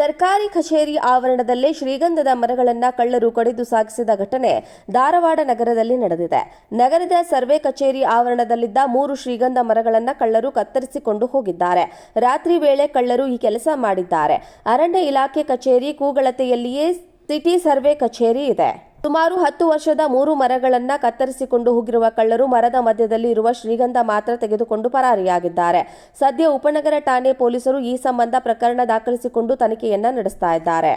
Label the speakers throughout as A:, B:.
A: ಸರ್ಕಾರಿ ಕಚೇರಿ ಆವರಣದಲ್ಲೇ ಶ್ರೀಗಂಧದ ಮರಗಳನ್ನ ಕಳ್ಳರು ಕಡಿದು ಸಾಗಿಸಿದ ಘಟನೆ ಧಾರವಾಡ ನಗರದಲ್ಲಿ ನಡೆದಿದೆ. ನಗರದ ಸರ್ವೆ ಕಚೇರಿ ಆವರಣದಲ್ಲಿದ್ದ ಮೂರು ಶ್ರೀಗಂಧ ಮರಗಳನ್ನ ಕಳ್ಳರು ಕತ್ತರಿಸಿಕೊಂಡು ಹೋಗಿದ್ದಾರೆ. ರಾತ್ರಿ ವೇಳೆ ಕಳ್ಳರು ಈ ಕೆಲಸ ಮಾಡಿದ್ದಾರೆ. ಅರಣ್ಯ ಇಲಾಖೆ ಕಚೇರಿ ಕೂಗಳತೆಯಲ್ಲಿಯೇ ಸಿಟಿ ಸರ್ವೆ ಕಚೇರಿ ಇದೆ. ಸುಮಾರು ಹತ್ತು ವರ್ಷದ ಮೂರು ಮರಗಳನ್ನ ಕತ್ತರಿಸಿಕೊಂಡು ಹೋಗಿರುವ ಕಳ್ಳರು ಮರದ ಮಧ್ಯದಲ್ಲಿ ಇರುವ ಶ್ರೀಗಂಧ ಮಾತ್ರ ತೆಗೆದುಕೊಂಡು ಪರಾರಿಯಾಗಿದ್ದಾರೆ. ಸದ್ಯ ಉಪನಗರ ಠಾಣೆ ಪೊಲೀಸರು ಈ ಸಂಬಂಧ ಪ್ರಕರಣ ದಾಖಲಿಸಿಕೊಂಡು ತನಿಖೆಯನ್ನ ನಡೆಸ್ತಾ ಇದ್ದಾರೆ.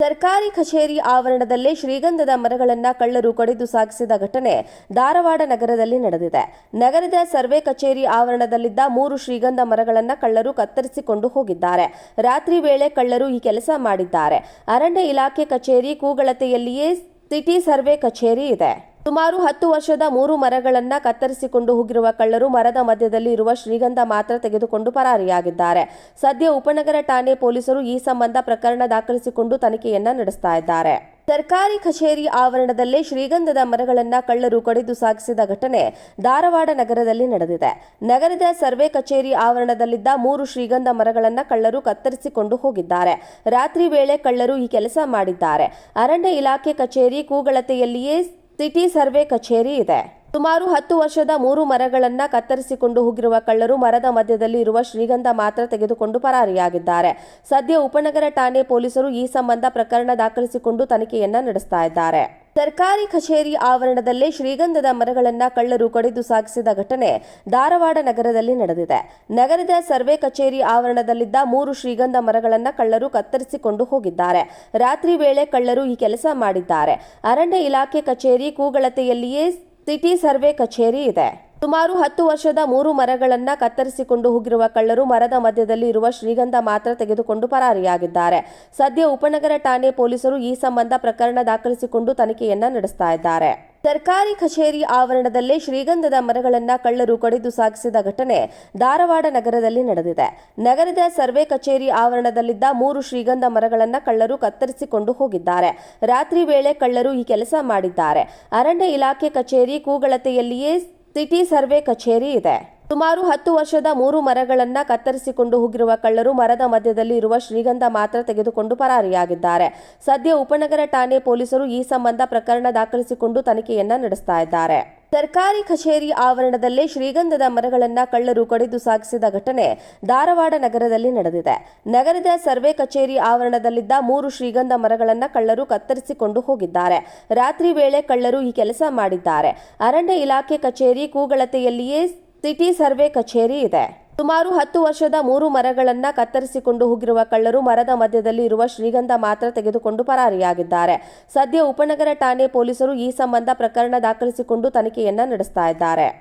A: ಸರ್ಕಾರಿ ಕಚೇರಿ ಆವರಣದಲ್ಲೇ ಶ್ರೀಗಂಧದ ಮರಗಳನ್ನ ಕಳ್ಳರು ಕಡಿದು ಸಾಗಿಸಿದ ಘಟನೆ ಧಾರವಾಡ ನಗರದಲ್ಲಿ ನಡೆದಿದೆ. ನಗರದ ಸರ್ವೆ ಕಚೇರಿ ಆವರಣದಲ್ಲಿದ್ದ ಮೂರು ಶ್ರೀಗಂಧ ಮರಗಳನ್ನ ಕಳ್ಳರು ಕತ್ತರಿಸಿಕೊಂಡು ಹೋಗಿದ್ದಾರೆ. ರಾತ್ರಿ ವೇಳೆ ಕಳ್ಳರು ಈ ಕೆಲಸ ಮಾಡಿದ್ದಾರೆ. ಅರಣ್ಯ ಇಲಾಖೆ ಕಚೇರಿ ಕೂಗಳತೆಯಲ್ಲಿಯೇ ಸಿಟಿ ಸರ್ವೆ ಕಚೇರಿ ಇದೆ. ಸುಮಾರು ಹತ್ತು ವರ್ಷದ ಮೂರು ಮರಗಳನ್ನ ಕತ್ತರಿಸಿಕೊಂಡು ಹೋಗಿರುವ ಕಳ್ಳರು ಮರದ ಮಧ್ಯದಲ್ಲಿ ಇರುವ ಶ್ರೀಗಂಧ ಮಾತ್ರ ತೆಗೆದುಕೊಂಡು ಪರಾರಿಯಾಗಿದ್ದಾರೆ. ಸದ್ಯ ಉಪನಗರ ಠಾಣೆ ಪೊಲೀಸರು ಈ ಸಂಬಂಧ ಪ್ರಕರಣ ದಾಖಲಿಸಿಕೊಂಡು ತನಿಖೆಯನ್ನ ನಡೆಸ್ತಾ ಇದ್ದಾರೆ. ಸರ್ಕಾರಿ ಕಚೇರಿ ಆವರಣದಲ್ಲೇ ಶ್ರೀಗಂಧದ ಮರಗಳನ್ನ ಕಳ್ಳರು ಕಡಿದು ಸಾಗಿಸಿದ ಘಟನೆ ಧಾರವಾಡ ನಗರದಲ್ಲಿ ನಡೆದಿದೆ. ನಗರದ ಸರ್ವೆ ಕಚೇರಿ ಆವರಣದಲ್ಲಿದ್ದ ಮೂರು ಶ್ರೀಗಂಧ ಮರಗಳನ್ನ ಕಳ್ಳರು ಕತ್ತರಿಸಿಕೊಂಡು ಹೋಗಿದ್ದಾರೆ. ರಾತ್ರಿ ವೇಳೆ ಕಳ್ಳರು ಈ ಕೆಲಸ ಮಾಡಿದ್ದಾರೆ. ಅರಣ್ಯ ಇಲಾಖೆ ಕಚೇರಿ ಕೂಗಳತೆಯಲ್ಲಿಯೇ ಸಿಟಿ ಸರ್ವೆ ಕಚೇರಿ ಇದೆ. ಸುಮಾರು ಹತ್ತು ವರ್ಷದ ಮೂರು ಮರಗಳನ್ನ ಕತ್ತರಿಸಿಕೊಂಡು ಹೋಗಿರುವ ಕಳ್ಳರು ಮರದ ಮಧ್ಯದಲ್ಲಿ ಇರುವ ಶ್ರೀಗಂಧ ಮಾತ್ರ ತೆಗೆದುಕೊಂಡು ಪರಾರಿಯಾಗಿದ್ದಾರೆ. ಸದ್ಯ ಉಪನಗರ ಠಾಣೆ ಪೊಲೀಸರು ಈ ಸಂಬಂಧ ಪ್ರಕರಣ ದಾಖಲಿಸಿಕೊಂಡು ತನಿಖೆಯನ್ನ ನಡೆಸ್ತಾ ಇದ್ದಾರೆ. ಸರ್ಕಾರಿ ಕಚೇರಿ ಆವರಣದಲ್ಲೇ ಶ್ರೀಗಂಧದ ಮರಗಳನ್ನ ಕಳ್ಳರು ಕಡಿದು ಸಾಗಿಸಿದ ಘಟನೆ ಧಾರವಾಡ ನಗರದಲ್ಲಿ ನಡೆದಿದೆ. ನಗರದ ಸರ್ವೆ ಕಚೇರಿ ಆವರಣದಲ್ಲಿದ್ದ ಮೂರು ಶ್ರೀಗಂಧ ಮರಗಳನ್ನ ಕಳ್ಳರು ಕತ್ತರಿಸಿಕೊಂಡು ಹೋಗಿದ್ದಾರೆ. ರಾತ್ರಿ ವೇಳೆ ಕಳ್ಳರು ಈ ಕೆಲಸ ಮಾಡಿದ್ದಾರೆ. ಅರಣ್ಯ ಇಲಾಖೆ ಕಚೇರಿ ಕೂಗಳತೆಯಲ್ಲಿಯೇ ಸಿಟಿ ಸರ್ವೆ ಕಚೇರಿ ಇದೆ. ಸುಮಾರು ಹತ್ತು ವರ್ಷದ ಮೂರು ಮರಗಳನ್ನ ಕತ್ತರಿಸಿಕೊಂಡು ಹೋಗಿರುವ ಕಳ್ಳರು ಮರದ ಮಧ್ಯದಲ್ಲಿ ಇರುವ ಶ್ರೀಗಂಧ ಮಾತ್ರ ತೆಗೆದುಕೊಂಡು ಪರಾರಿಯಾಗಿದ್ದಾರೆ. ಸದ್ಯ ಉಪನಗರ ಠಾಣೆ ಪೊಲೀಸರು ಈ ಸಂಬಂಧ ಪ್ರಕರಣ ದಾಖಲಿಸಿಕೊಂಡು ತನಿಖೆಯನ್ನ ನಡೆಸ್ತಾ ಇದ್ದಾರೆ. ಸರ್ಕಾರಿ ಕಚೇರಿ ಆವರಣದಲ್ಲೇ ಶ್ರೀಗಂಧದ ಮರಗಳನ್ನು ಕಳ್ಳರು ಕಡಿದು ಸಾಗಿಸಿದ ಘಟನೆ ಧಾರವಾಡ ನಗರದಲ್ಲಿ ನಡೆದಿದೆ. ನಗರದ ಸರ್ವೆ ಕಚೇರಿ ಆವರಣದಲ್ಲಿದ್ದ ಮೂರು ಶ್ರೀಗಂಧ ಮರಗಳನ್ನು ಕಳ್ಳರು ಕತ್ತರಿಸಿಕೊಂಡು ಹೋಗಿದ್ದಾರೆ. ರಾತ್ರಿ ವೇಳೆ ಕಳ್ಳರು ಈ ಕೆಲಸ ಮಾಡಿದ್ದಾರೆ. ಅರಣ್ಯ ಇಲಾಖೆ ಕಚೇರಿ ಕೂಗಳತೆಯಲ್ಲಿಯೇ ಸಿಟಿ ಸರ್ವೆ ಕಚೇರಿ ಇದೆ. ಸುಮಾರು ಹತ್ತು ವರ್ಷದ ಮೂರು ಮರಗಳನ್ನ ಕತ್ತರಿಸಿಕೊಂಡು ಹೋಗಿರುವ ಕಳ್ಳರು ಮರದ ಮಧ್ಯದಲ್ಲಿ ಇರುವ ಶ್ರೀಗಂಧ ಮಾತ್ರ ತೆಗೆದುಕೊಂಡು ಪರಾರಿಯಾಗಿದ್ದಾರೆ. ಸದ್ಯ ಉಪನಗರ ಠಾಣೆ ಪೊಲೀಸರು ಈ ಸಂಬಂಧ ಪ್ರಕರಣ ದಾಖಲಿಸಿಕೊಂಡು ತನಿಖೆಯನ್ನ ನಡೆಸ್ತಾ ಇದ್ದಾರೆ. ಸರ್ಕಾರಿ ಕಚೇರಿ ಆವರಣದಲ್ಲೇ ಶ್ರೀಗಂಧದ ಮರಗಳನ್ನ ಕಳ್ಳರು ಕಡಿದು ಸಾಗಿಸಿದ ಘಟನೆ ಧಾರವಾಡ ನಗರದಲ್ಲಿ ನಡೆದಿದೆ. ನಗರದ ಸರ್ವೆ ಕಚೇರಿ ಆವರಣದಲ್ಲಿದ್ದ ಮೂರು ಶ್ರೀಗಂಧ ಮರಗಳನ್ನ ಕಳ್ಳರು ಕತ್ತರಿಸಿಕೊಂಡು ಹೋಗಿದ್ದಾರೆ. ರಾತ್ರಿ ವೇಳೆ ಕಳ್ಳರು ಈ ಕೆಲಸ ಮಾಡಿದ್ದಾರೆ. ಅರಣ್ಯ ಇಲಾಖೆ ಕಚೇರಿ ಕೂಗಳತೆಯಲ್ಲಿಯೇ ಸಿಟಿ ಸರ್ವೆ ಕಚೇರಿ ಇದೆ. ಸುಮಾರು ಹತ್ತು ವರ್ಷದ ಮೂರು ಮರಗಳನ್ನ ಕತ್ತರಿಸಿಕೊಂಡು ಹೋಗಿರುವ ಕಳ್ಳರು ಮರದ ಮಧ್ಯದಲ್ಲಿ ಇರುವ ಶ್ರೀಗಂಧ ಮಾತ್ರ ತೆಗೆದುಕೊಂಡು ಪರಾರಿಯಾಗಿದ್ದಾರೆ. ಸದ್ಯ ಉಪನಗರ ಠಾಣೆ ಪೊಲೀಸರು ಈ ಸಂಬಂಧ ಪ್ರಕರಣ ದಾಖಲಿಸಿಕೊಂಡು ತನಿಖೆಯನ್ನ ನಡೆಸ್ತಾ ಇದ್ದಾರೆ.